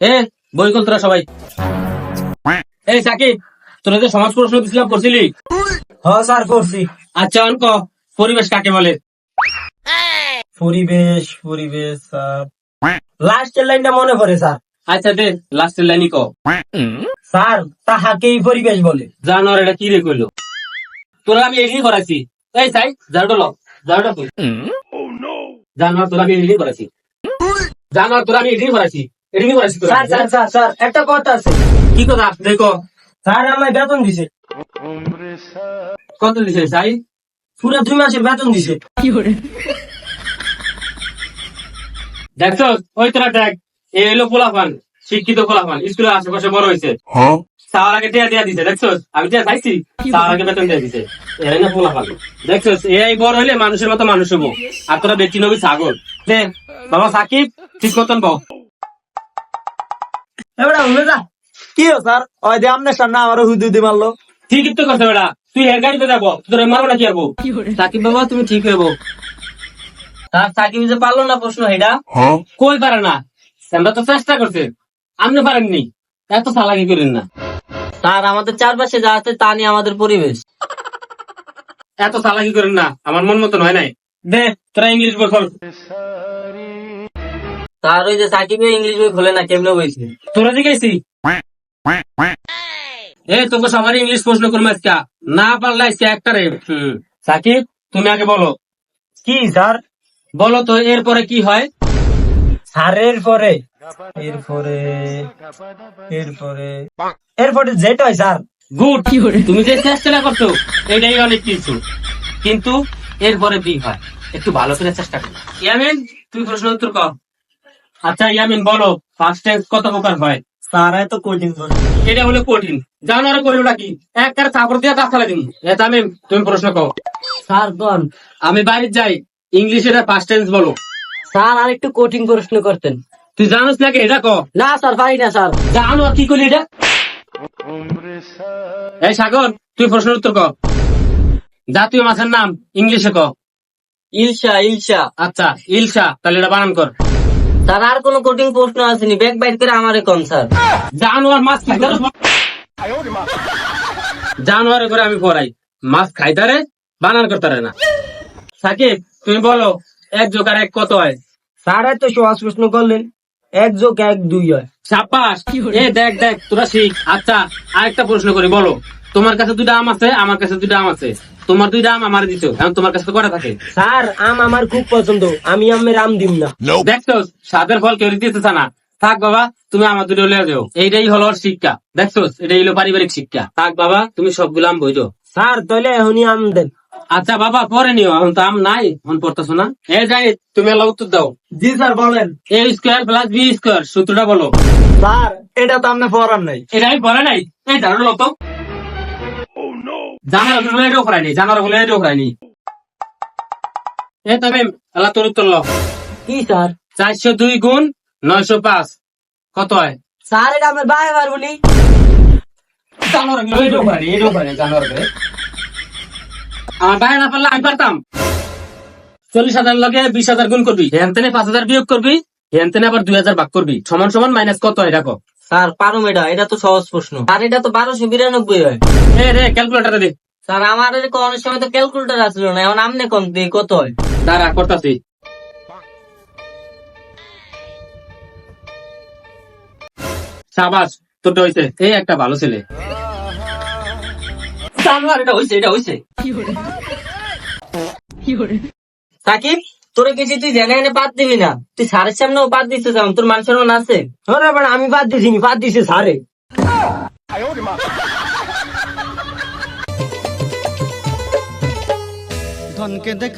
এ বই কল তোরা সবাই। এই সাকিব তোরা যে সমাজ প্রশ্ন দিছিলাম করছিলি হ স্যার করছি আচ্ছা অঙ্ক পরিবেশ কাকে বলে? পরিবেশ পরিবেশ স্যার। লাস্টের লাইনটা মনে পড়ে স্যার। আচ্ছা দে লাস্টের লাইনই ক। স্যার তাহাকেই পরিবেশ বলে। জানোয়ার এটা কি রে কইলো? তোরা আমি এডিট করাইছি এই সাই জারুটা ল জারুটা কই? জানোয়ার তোরা আমি এডিট করাইছি জানোয়ার তোরা আমি এডিট করাইছি এডিট করাইছি তোরা স্যার স্যার স্যার স্যার একটা কথা আছে। কি কথা? দেখো। স্যার আমায় বেতন দিছে। কত দিছে সাই? পুরো দুই মাসের বেতন দিছে। দেখছ ওই তোরা দেখ এই হলো পোলাপান শিক্ষিত পোলাপান স্কুলের আশেপাশে বড় হয়েছে তার আগে টিয়া দিয়া দিছে দেখছ? আমি টিয়া চাইছি তার আগে বেতন দিয়ে দিছে। এরাই না পোলাপান। দেখছ এই বড় হইলে মানুষের মতো মানুষ হব। আর তোরা বেটি নবী ছাগল। দে বাবা সাকিব ঠিক মতন বউ এবারে উঠে যা। কি হো স্যার? ওই আপনার সামনে আমারও হুদু দি মারলো। ঠিকই তো করছে বেটা। তুই গাড়িতে যাব তোর মারবো না কি আরবো সাকিব বাবা তুমি ঠিক হইবো তার সাকিব যে পারল না প্রশ্ন এটা কই পারে না? আমরা তো চেষ্টা করছে। আপনি পারেননি। এত চালাকি করেন না। তার আমাদের চারপাশে যা আছে তা নিয়ে আমাদের পরিবেশ। এত চালাকি করেন না। আমার মন মতন হয় নাই। দে তোরা ইংলিশ বই খোল তার ওই যে সাকিবে ইংলিশ বই খোলে না কেমনে বইছে? তোরা জিজ্ঞাসি এ তোকে সবার ইংলিশ প্রশ্ন করব আজকে। না পারলে আজকে একটা রে। সাকিব তুমি আগে বলো। কি স্যার? বলো তো এরপরে কি হয়? স্যারের পরে এরপরে এরপরে। এরপরে যেটা হয় স্যার। গুড। তুমি যে চেষ্টা করছ এটাই অনেক কিছু। কিন্তু এরপরে বি হয়। একটু ভালো করে চেষ্টা করো। ইয়ামিন তুমি প্রশ্ন উত্তর কর। আচ্ছা ইয়ামিন বলো ফার্স্ট টেন্স কত প্রকার হয়? স্যার এত কঠিন এটা হলো কঠিন। জানো আর কি? এক কারে চাপড় দিয়ে দাঁত দিন। এ তামিম তুমি প্রশ্ন কর। স্যার কন আমি বাইরে যাই ইংলিশ এটা ফার্স্ট টেন্স বলো। স্যার আর একটু কঠিন প্রশ্ন করতেন। তুই জানোস নাকি এটা ক? না স্যার পারি না স্যার। জানো আর কি করলি এটা? এই সাগর তুই প্রশ্ন উত্তর কর। জাতীয় মাছের নাম ইংলিশে ক। ইলশা ইলশা। আচ্ছা ইলশা তাহলে এটা বানান কর। স্যার আর কোনো কঠিন প্রশ্ন আসেনি। ব্যাগ বাইর করে আমারে কন স্যার। জানোয়ার মাছ খাইতারে জানোয়ারে করে আমি পড়াই। মাছ খাইতারে বানান করতারে না। সাকিব তুমি বলো এক যোগ আর এক কত হয়? স্যার এত সহজ প্রশ্ন করলেন। এক যোগ এক দুই হয়। সাব্বাস! এ দেখ দেখ তোরা শিখ। আচ্ছা আরেকটা প্রশ্ন করি বলো। তোমার কাছে দুইটা আম আছে আমার কাছে দুইটা আম আছে। তোমার দুইটা আম আমার দিছো এখন তোমার কাছে তো কটা থাকে? স্যার আম আমার খুব পছন্দ আমি আমের আম দিম না। দেখছ সাদের ফল কেউ দিতেছে না। থাক বাবা তুমি আমার দুটো লিয়ে দেও এইটাই হলো ওর শিক্ষা। দেখছ এটাই হলো পারিবারিক শিক্ষা। থাক বাবা তুমি সবগুলো আম বইছো স্যার তাহলে এখনই আম দেন। আচ্ছা বাবা পরে নিও এখন তো আম নাই এখন পড়তেছো না। এ যাই তুমি আল্লাহ উত্তর দাও। জি স্যার বলেন। A square plus B square সূত্রটা বলো। স্যার এটা তো আপনার পড়ার নাই। এটা আমি পড়ে নাই এই জানো লোক তো। জানার হলে এটাও করায়নি জানার হলে এটাও করায়নি এ তবে আল্লাহ তোর উত্তর লো। কি স্যার চারশো দুই গুণ নয়শো পাঁচ। কত হয়? স্যার এটা আমারগুলো এটাও করায়নি এটাও করায়নি জানোয়ারগুলো। আমার বাইরে না পারলে আমি পারতাম চল্লিশ হাজার লগে বিশ হাজার গুণ করবি হেন তেনে পাঁচ হাজার বিয়োগ করবি হেন তেনে আবার দুই হাজার ভাগ করবি সমান সমান মাইনাস কত হয় দেখো স্যার পারুম এটা এটা তো সহজ প্রশ্ন। আর এটা তো বারোশো বিরানব্বই হয়। রে ক্যালকুলেটারে দে। স্যার আমার অনেক সময় তো ক্যালকুলেটার আসলো না এখন আমনে কম দিয়ে কত হয়? দাঁড়া করতাছি। সাবাস তোরটা হইছে। এই একটা ভালো ছেলে। এটা হইছে এটা হইছে। সাকিব? তোরে কিছু তুই জেনে এনে বাদ দিবি না। তুই সারের সামনেও বাদ দিতে এখন তোর মানুষের মনে আছে। আমি বাদ দিছি বাদ দিছি সারে ধনকে দেখ